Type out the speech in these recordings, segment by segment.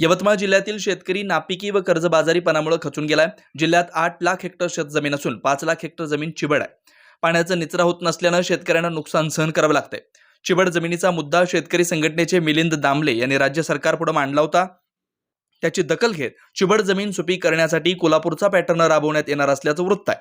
यवतमाळ जिल्ह्यातील शेतकरी नापिकी व कर्जबाजारीपणामुळे खचून गेलाय. जिल्ह्यात आठ लाख हेक्टर शेतजमीन असून पाच लाख हेक्टर जमीन चिबड आहे. पाण्याचा निचरा होत नसल्यानं शेतकऱ्यांना नुकसान सहन करावं लागतंय. चिबड जमिनीचा मुद्दा शेतकरी संघटनेचे मिलिंद दामले यांनी राज्य सरकारपुढे मांडला होता. त्याची दखल घेत चिबड जमीन सुपीक करण्यासाठी कोल्हापूरचा पॅटर्न राबवण्यात येणार असल्याचं वृत्त आहे.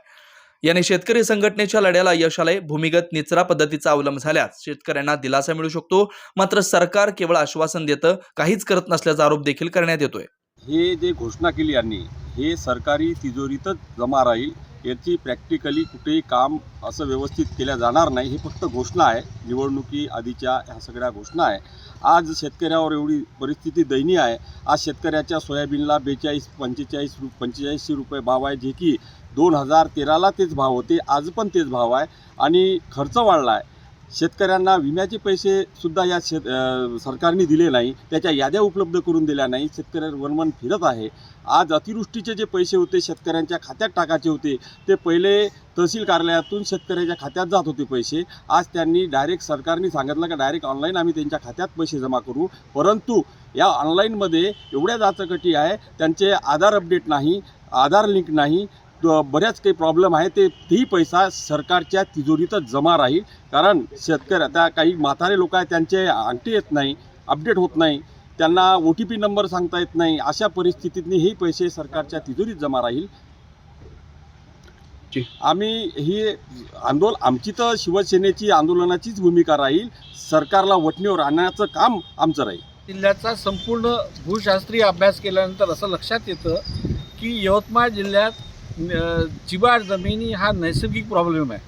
याने शेतकरी संघटनेच्या लढ्याला यश आले भूमिगत निचरा पद्धतीचा अवलंब झाल्यास शेतकऱ्यांना दिलासा मिळू शकतो. मात्र सरकार केवळ आश्वासन देतं काहीच करत नसल्याचा आरोप देखील करण्यात येतोय. हे जे घोषणा केली यांनी हे सरकारी तिजोरीतच जमा राहील. याची प्रॅक्टिकली कुठेही काम असं व्यवस्थित केल्या जाणार नाही. ही फक्त घोषणा आहे. निवडणुकी आधीच्या ह्या सगळ्या घोषणा आहे. आज शेतकऱ्यावर एवढी परिस्थिती दयनीय आहे. आज शेतकऱ्याच्या सोयाबीनला बेचाळीस पंचेचाळीस रु पंचेचाळीसशे रुपये भाव आहे. जे की दोन हजार तेराला तेच भाव होते. आज पण तेच भाव आहे. आणि खर्च वाढला आहे. शेतकऱ्यांना विम्याचे पैसे सुद्धा या शेत सरकारने दिले नाही त्याच्या याद्या उपलब्ध करून दिल्या नाही शेतकऱ्यांवर वनवन फिरत आहे. आज अतिवृष्टीचे जे पैसे होते शेतकऱ्यांच्या खात्यात टाकायचे होते ते पहिले तहसील कार्यालयातून शेतकऱ्याच्या खात्यात जात होते पैसे. आज त्यांनी डायरेक्ट सरकारने सांगितलं का डायरेक्ट ऑनलाईन आम्ही त्यांच्या खात्यात पैसे जमा करू. परंतु या ऑनलाईनमध्ये एवढ्या जाचकटी आहे त्यांचे आधार अपडेट नाही आधार लिंक नाही बऱ्याच काही प्रॉब्लेम आहे. ते तेही पैसा सरकारच्या तिजोरीतच जमा राहील. कारण शेतकरी आता काही म्हातारे लोक आहेत त्यांचे अंगठी येत नाही अपडेट होत नाही. त्यांना ओ टी पी नंबर सांगता येत नाही. अशा परिस्थितीतनी हे पैसे सरकारच्या तिजोरीत जमा राहील. आम्ही ही आंदोल आमची तर शिवसेनेची आंदोलनाचीच भूमिका राहील. सरकारला वटणीवर आणण्याचं काम आमचं राहील. जिल्ह्याचा संपूर्ण भूशास्त्रीय अभ्यास केल्यानंतर असं लक्षात येतं की यवतमाळ जिल्ह्यात चिबाड जमिनी हा नैसर्गिक प्रॉब्लेम आहे.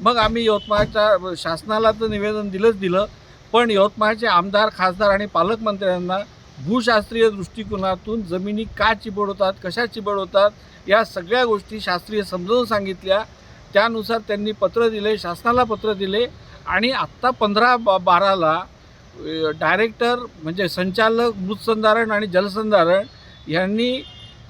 मग आम्ही यवतमाळच्या शासनाला तर निवेदन दिलंच दिलं पण यवतमाळचे आमदार खासदार आणि पालकमंत्र्यांना भूशास्त्रीय दृष्टिकोनातून जमिनी का चिबडवतात कशा चिबडवतात या सगळ्या गोष्टी शास्त्रीय समजावून सांगितल्या. त्यानुसार त्यांनी पत्र दिले शासनाला पत्र दिले आणि आत्ता पंधरा बा बाराला डायरेक्टर म्हणजे संचालक मृतसंधारण आणि जलसंधारण यांनी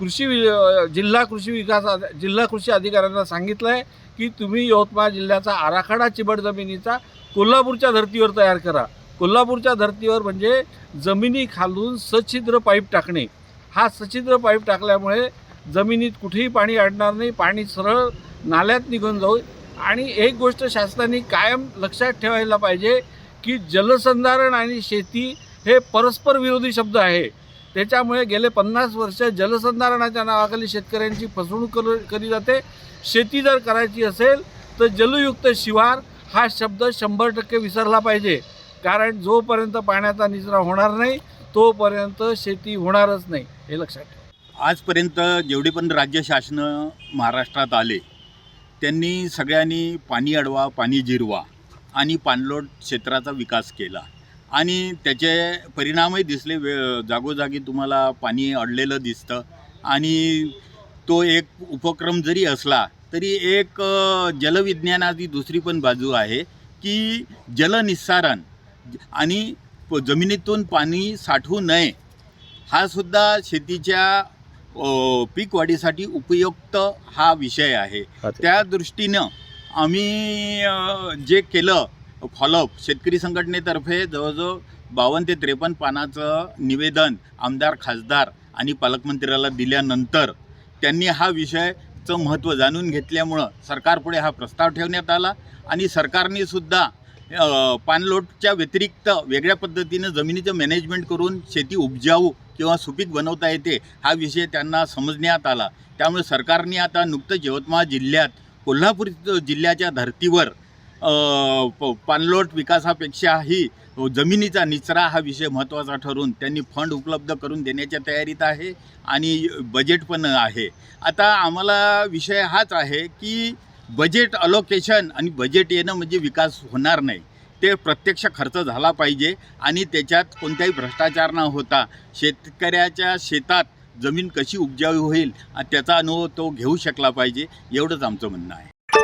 कृषी वि- जिल्हा कृषी विकास जिल्हा कृषी अधिकाऱ्यांना सांगितलं आहे की तुम्ही यवतमाळ जिल्ह्याचा आराखडा चिबड जमिनीचा कोल्हापूरच्या धर्तीवर तयार करा. कोल्हापूरच्या धर्तीवर म्हणजे जमिनी खालून सच्छिद्र पाईप टाकणे. हा सच्छिद्र पाईप टाकल्यामुळे जमिनीत कुठेही पाणी अडणार नाही पाणी सरळ नाल्यात निघून जाऊ. आणि एक गोष्ट शासनाने कायम लक्षात ठेवायला पाहिजे की जलसंधारण आणि शेती हे परस्पर विरोधी शब्द आहे. त्याच्यामुळे गेले पन्नास वर्ष जलसंधारणाच्या नावाखाली शेतकऱ्यांची फसवणूक कर केली जाते. शेती जर करायची असेल तर जलयुक्त शिवार हा शब्द शंभर टक्के विसरला पाहिजे. कारण जोपर्यंत पाण्याचा निचरा होणार नाही तोपर्यंत शेती होणारच नाही. हे लक्षात ठेवा. आजपर्यंत जेवढे पण राज्य शासनं महाराष्ट्रात आले त्यांनी सगळ्यांनी पाणी अडवा पाणी जिरवा आणि पाणलोट क्षेत्राचा विकास केला. आणि त्याचे परिणामही दिसले वे जागोजागी तुम्हाला पाणी अडलेलं दिसतं. आणि तो एक उपक्रम जरी असला तरी एक जलविज्ञानाची दुसरी पण बाजू आहे की जलनिस्सारण आणि प- जमिनीतून पाणी साठवू नये हा सुद्धा शेतीच्या पीक वाढीसाठी उपयुक्त हा विषय आहे. त्या दृष्टीनं आम्ही जे केलं फॉलोअप शेतकरी संघटनेतर्फे जवळजवळ बावन्न ते त्रेपन्न पानाचं निवेदन आमदार खासदार आणि पालकमंत्र्याला दिल्यानंतर त्यांनी हा विषयचं महत्त्व जाणून घेतल्यामुळं सरकारपुढे हा प्रस्ताव ठेवण्यात आला आणि सरकारनेसुद्धा पाणलोटच्या व्यतिरिक्त वेगळ्या पद्धतीनं जमिनीचं मॅनेजमेंट करून शेती उपजाऊ किंवा सुपीक बनवता येते हा विषय त्यांना समजण्यात आला. त्यामुळे सरकारने आता नुकतंच यवतमाळ जिल्ह्यात कोल्हापूर जिल्ह्याच्या धर्तीवर पाणलोट विकासापेक्षाही जमिनीचा निचरा हा विषय महत्त्वाचा ठरून त्यांनी फंड उपलब्ध करून देण्याच्या तयारीत आहे आणि बजेट पण आहे. आता आम्हाला विषय हाच आहे की बजेट अलोकेशन आणि बजेट येणं म्हणजे विकास होणार नाही. ते प्रत्यक्ष खर्च झाला पाहिजे आणि त्याच्यात कोणत्याही भ्रष्टाचार न होता शेतकऱ्याच्या शेतात जमीन कशी उपजाऊ होईल आणि त्याचा अनुभव तो घेऊ शकला पाहिजे एवढंच आमचं म्हणणं आहे.